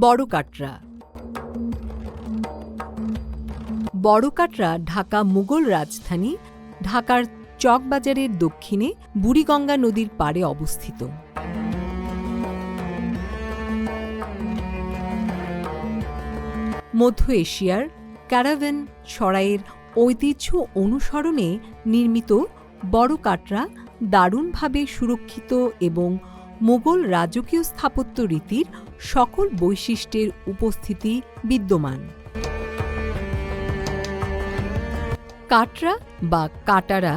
বড় কাটরা। বড় কাটরা ঢাকা মুঘল রাজধানী, ঢাকার চকবাজারের দক্ষিণে বুড়িগঙ্গা নদীর পাড়ে অবস্থিত। মধ্য এশিয়ার ক্যারাভেন সরাইয়ের ঐতিহ্য অনুসরণে নির্মিত বড় কাটরা দারুণভাবে সুরক্ষিত এবং মোগল রাজকীয় স্থাপত্য রীতির সকল বৈশিষ্ট্যের উপস্থিতি বিদ্যমান। কাটরা বা কাটারা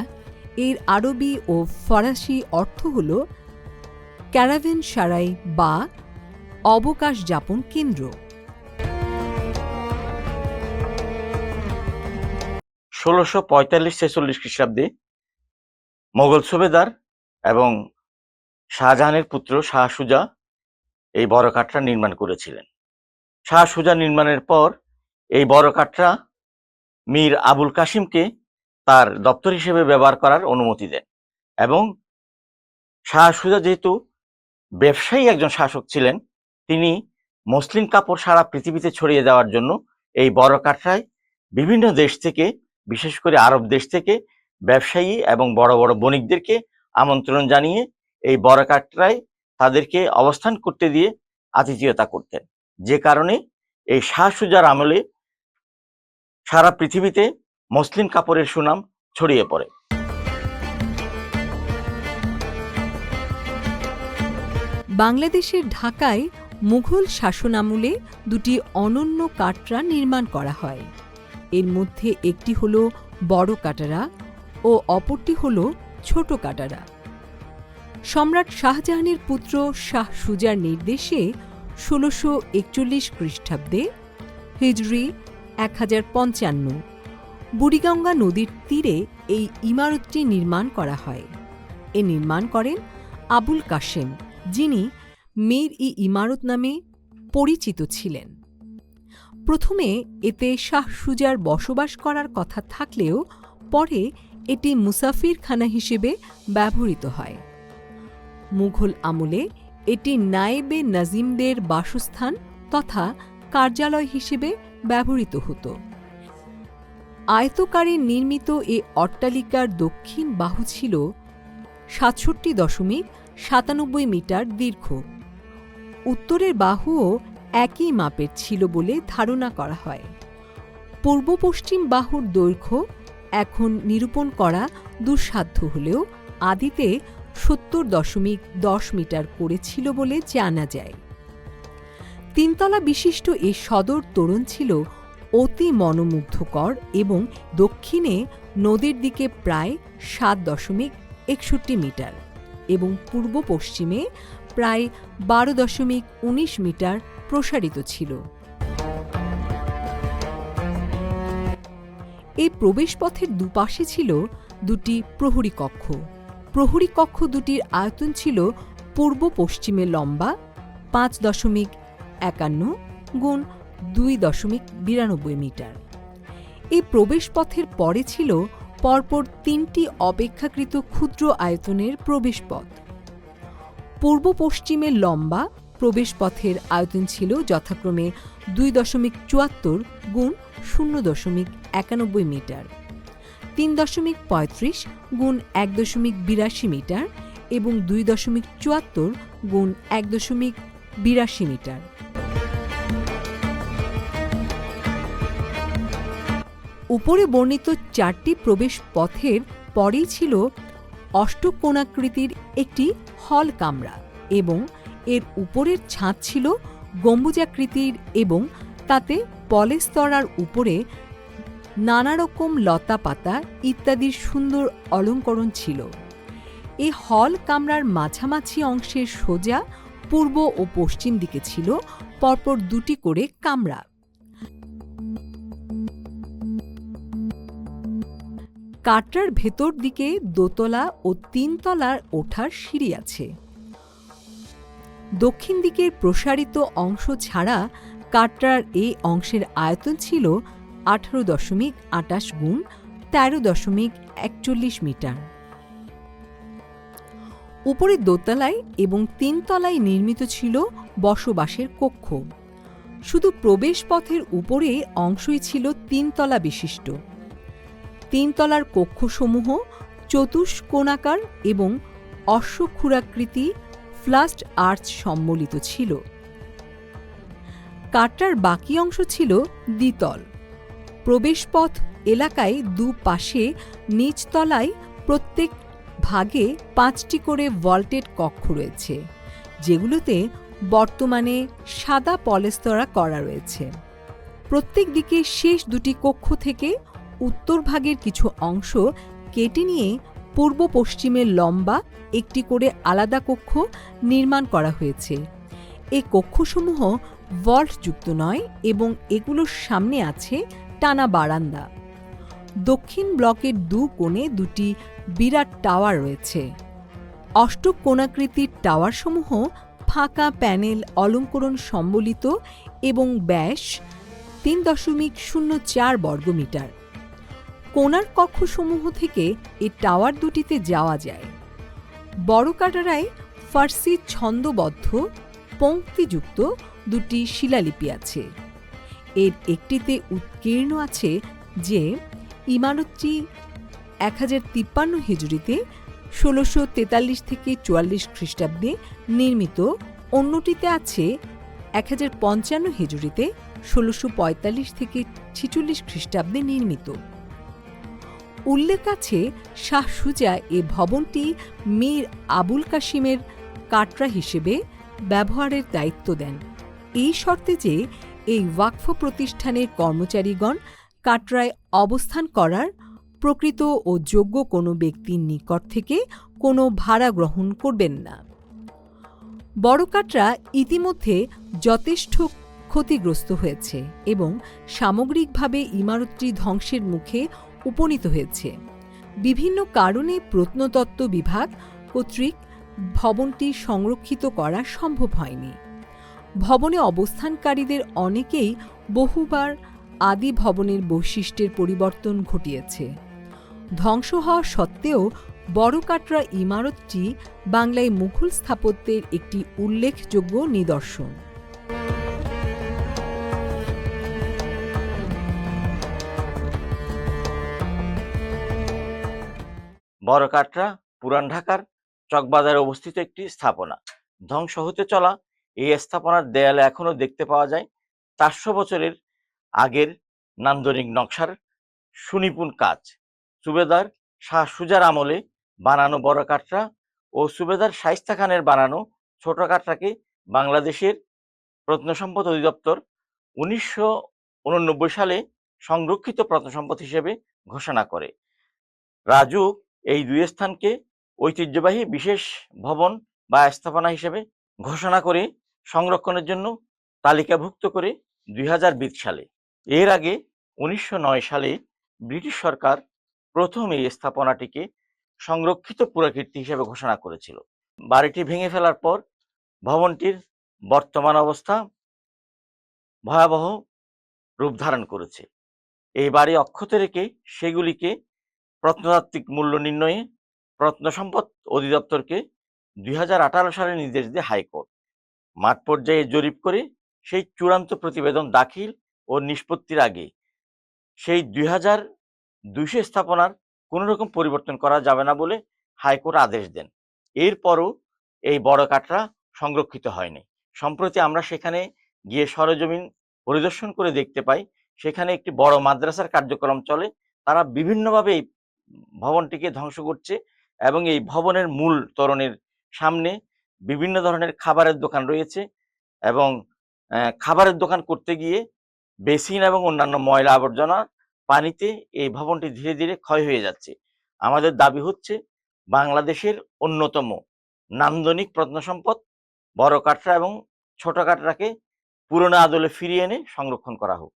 এর আরবি ও ফরাসি অর্থ হল ক্যারাভেন সারাই বা অবকাশ যাপন কেন্দ্র। ষোলোশো পঁয়তাল্লিশ ছেচল্লিশ খ্রিস্টাব্দে মোগল সুবেদার এবং শাহজাহানের পুত্র শাহ সুজা এই বড় কাঠরা নির্মাণ করেছিলেন। শাহ সুজা নির্মাণের পর এই বড় কাঠরা মীর আবুল কাসিমকে তার দপ্তর হিসেবে ব্যবহার করার অনুমতি দেন এবং শাহ সুজা যেহেতু ব্যবসায়ী একজন শাসক ছিলেন, তিনি মসলিন কাপড় সারা পৃথিবীতে ছড়িয়ে দেওয়ার জন্য এই বড় কাঠরায় বিভিন্ন দেশ থেকে, বিশেষ করে আরব দেশ থেকে ব্যবসায়ী এবং বড় বড় বণিকদেরকে আমন্ত্রণ জানিয়ে এই বড় কাটরায় তাদেরকে অবস্থান করতে দিয়ে আতিথেয়তা করতেন। যে কারণে এই শাহ সুজার আমলে সারা পৃথিবীতে মসলিন কাপড়ের সুনাম ছড়িয়ে পড়ে। বাংলাদেশের ঢাকায় মুঘল শাসন আমলে দুটি অনন্য কাটরা নির্মাণ করা হয়। এর মধ্যে একটি হল বড় কাটারা ও অপরটি হল ছোট কাটারা। সম্রাট শাহজাহানের পুত্র শাহ সুজার নির্দেশে ষোলোশো একচল্লিশ খ্রিস্টাব্দে হিজরি এক হাজার পঞ্চান্ন, বুড়িগঙ্গা নদীর তীরে এই ইমারতটি নির্মাণ করা হয়। এ নির্মাণ করেন আবুল কাশেম, যিনি মীর ই ইমারত নামে পরিচিত ছিলেন। প্রথমে এতে শাহ সুজার বসবাস করার কথা থাকলেও পরে এটি মুসাফিরখানা হিসেবে ব্যবহৃত হয়। মুঘল আমলে এটি নায়েবে নাজিমদের বাসস্থান তথা কার্যালয় হিসেবে ব্যবহৃত হতো। আয়তকারে নির্মিত এ অট্টালিকার দক্ষিণ বাহু ছিল সাতষট্টি দশমিক সাতানব্বই মিটার দীর্ঘ। উত্তরের বাহুও একই মাপের ছিল বলে ধারণা করা হয়। পূর্ব পশ্চিম বাহুর দৈর্ঘ্য এখন নিরূপণ করা দুঃসাধ্য হলেও আদিতে সত্তর দশমিক দশ মিটার করেছিল বলে জানা যায়। তিনতলা বিশিষ্ট এ সদর তোরণ ছিল অতি মনোমুগ্ধকর এবং দক্ষিণে নদীর দিকে প্রায় সাত দশমিক একষট্টি মিটার এবং পূর্ব পশ্চিমে প্রায় বারো দশমিক উনিশ মিটার প্রসারিত ছিল। এই প্রবেশপথের দুপাশে ছিল দুটি প্রহরী কক্ষ। প্রহরী কক্ষ দুটির আয়তন ছিল পূর্ব পশ্চিমে লম্বা পাঁচ দশমিক একান্ন গুণ দুই দশমিক বিরানব্বই মিটার। এই প্রবেশপথের পরে ছিল পরপর তিনটি অপেক্ষাকৃত ক্ষুদ্র আয়তনের প্রবেশপথ পূর্ব পশ্চিমে লম্বা প্রবেশপথের আয়তন ছিল যথাক্রমে দুই দশমিক চুয়াত্তর গুণ শূন্য দশমিক একানব্বই মিটার। তিন দশমিক পঁয়ত্রিশ গুণ এক দশমিক বিরাশি মিটার এবং দুই দশমিক চুয়াত্তর গুণ এক দশমিক বিরাশি মিটার। উপরে বর্ণিত চারটি প্রবেশ পথের পরেই ছিল অষ্টকোণাকৃতির একটি হল কামরা এবং এর উপরের ছাদ ছিল গম্বুজাকৃতির এবং তাতে পলেস্তরার উপরে নানা রকম লতা পাতা ইত্যাদির সুন্দর অলঙ্করণ ছিল। এই হল কামরার মাঝামাঝি অংশের সোজা, পূর্ব ও পশ্চিম দিকে ছিল পরপর দুটি করে কামরা। কাটরার ভেতর দিকে দোতলা ও তিনতলার ওঠার সিঁড়ি আছে। দক্ষিণ দিকের প্রসারিত অংশ ছাড়া কাটরার এই অংশের আয়তন ছিল আঠারো দশমিক আটাশ গুণ তেরো দশমিক একচল্লিশ মিটার। উপরে দোতলায় এবং তিনতলায় নির্মিত ছিল বসবাসের কক্ষ। শুধু প্রবেশপথের উপরে অংশই ছিল তিনতলা বিশিষ্ট। তিনতলার কক্ষসমূহ চতুষ্কোণাকার এবং অশ্বক্ষুরাকৃতি ফ্লাস্ট আর্চ সম্বলিত ছিল। কাটরার বাকি অংশ ছিল দ্বিতল। প্রবেশপথ এলাকায় দুপাশে নিচতলায় প্রত্যেক ভাগে পাঁচটি করে ভল্টেড কক্ষ রয়েছে, যেগুলোতে বর্তমানে সাদা পলেস্তরা করা রয়েছে। প্রত্যেক দিকে শেষ দুটি কক্ষ থেকে উত্তর ভাগের কিছু অংশ কেটে নিয়ে পূর্ব পশ্চিমে লম্বা একটি করে আলাদা কক্ষ নির্মাণ করা হয়েছে। এই কক্ষসমূহ ভল্টযুক্ত নয় এবং এগুলোর সামনে আছে টানা বারান্দা। দক্ষিণ ব্লকের দু কোণে দুটি বিরাট টাওয়ার রয়েছে। অষ্টকোণাকৃতির টাওয়ারসমূহ ফাঁকা প্যানেল অলঙ্করণ সম্বলিত এবং ব্যাস তিন দশমিক শূন্য চার বর্গমিটার কোণার কক্ষসমূহ থেকে এই টাওয়ার দুটিতে যাওয়া যায়। বড় কাটারায় ফার্সি ছন্দবদ্ধ, পঙ্ক্তিযুক্ত দুটি শিলালিপি আছে। এর একটিতে উৎকীর্ণ আছে যে ইমারতটি এক হাজার তিপ্পান্ন হিজড়িতে ষোলোশো তেতাল্লিশ থেকে চুয়াল্লিশ খ্রিস্টাব্দে নির্মিত। অন্যটিতে আছে এক হাজার পঞ্চান্ন হিজড়িতে ষোলোশো পঁয়তাল্লিশ থেকে ছিচল্লিশ খ্রিস্টাব্দে নির্মিত। উল্লেখ আছে শাহ সুজা এ ভবনটি মীর আবুল কাশিমের কাটরা হিসেবে ব্যবহারের দায়িত্ব দেন। এই শর্তে যে এই ওয়াকফ প্রতিষ্ঠানের কর্মচারীগণ কাটরায় অবস্থান করার প্রকৃত ও যোগ্য কোনো ব্যক্তির নিকট থেকে কোনো ভাড়া গ্রহণ করবেন না। বড় কাটরা ইতিমধ্যে যথেষ্ট ক্ষতিগ্রস্ত হয়েছে এবং সামগ্রিকভাবে ইমারতটি ধ্বংসের মুখে উপনীত হয়েছে। বিভিন্ন কারণে প্রত্নতত্ত্ব বিভাগ কর্তৃক ভবনটি সংরক্ষিত করা সম্ভব হয়নি। ভবনে অবস্থানকারীদের অনেকেই বহুবার আদি ভবনের বৈশিষ্ট্যের পরিবর্তন ঘটিয়েছে। ধ্বংস হওয়া সত্ত্বেও বড়কাটরা ইমারতটি বাংলায় মুঘল স্থাপত্যের একটি উল্লেখযোগ্য নিদর্শন। বড়কাটরা পুরান ঢাকার চকবাজারে অবস্থিত একটি স্থাপনা। ধ্বংস হতে চলা এই স্থাপনার দেয়ালে এখনও দেখতে পাওয়া যায় চারশো বছরের আগের নান্দনিক নকশার সুনিপুণ কাজ। সুবেদার শাহ সুজার আমলে বানানো বড় কাটরা ও সুবেদার শাইস্তা খানের বানানো ছোট কাটরাকে বাংলাদেশের প্রত্নসম্পদ অধিদপ্তর উনিশশো উননব্বই সালে সংরক্ষিত প্রত্নসম্পদ হিসেবে ঘোষণা করে। রাজু এই দুই স্থানকে ঐতিহ্যবাহী বিশেষ ভবন বা স্থাপনা হিসেবে ঘোষণা করে সংরক্ষণের জন্য তালিকাভুক্ত করে দুই হাজার বিশ সালে। এর আগে উনিশশো নয় সালে ব্রিটিশ সরকার প্রথম এই স্থাপনাটিকে সংরক্ষিত পুরাকীর্তি হিসেবে ঘোষণা করেছিল। বাড়িটি ভেঙে ফেলার পর ভবনটির বর্তমান অবস্থা ভয়াবহ রূপ ধারণ করেছে। এই বাড়ি অক্ষত রেখে সেগুলিকে প্রত্নতাত্ত্বিক মূল্য নির্ণয়ে প্রত্নসম্পদ অধিদপ্তরকে দুই হাজার আঠারো সালে নির্দেশ দেয় হাইকোর্ট। মাঠ পর্যায়ে জরিপ করে সেই চূড়ান্ত প্রতিবেদন দাখিল ও নিষ্পত্তির আগে সেই দুই হাজার দুইশো স্থাপনার কোনো রকম পরিবর্তন করা যাবে না বলে হাইকোর্ট আদেশ দেন। এরপরও এই বড় কাঠরা সংরক্ষিত হয়নি। সম্প্রতি আমরা সেখানে গিয়ে সরজমিন পরিদর্শন করে দেখতে পাই, সেখানে একটি বড় মাদ্রাসার কার্যক্রম চলে। তারা বিভিন্নভাবে এই ভবনটিকে ধ্বংস করছে এবং এই ভবনের মূল তোরণের সামনে বিভিন্ন ধরনের খাবারের দোকান রয়েছে এবং খাবারের দোকান করতে গিয়ে বেসিন এবং অন্যান্য ময়লা আবর্জনা পানিতে এই ভবনটি ধীরে ধীরে ক্ষয় হয়ে যাচ্ছে। আমাদের দাবি হচ্ছে বাংলাদেশের অন্যতম নান্দনিক প্রত্নসম্পদ বড় কাটরা এবং ছোট কাটরাকে পুরনো আদলে ফিরিয়ে এনে সংরক্ষণ করা হোক।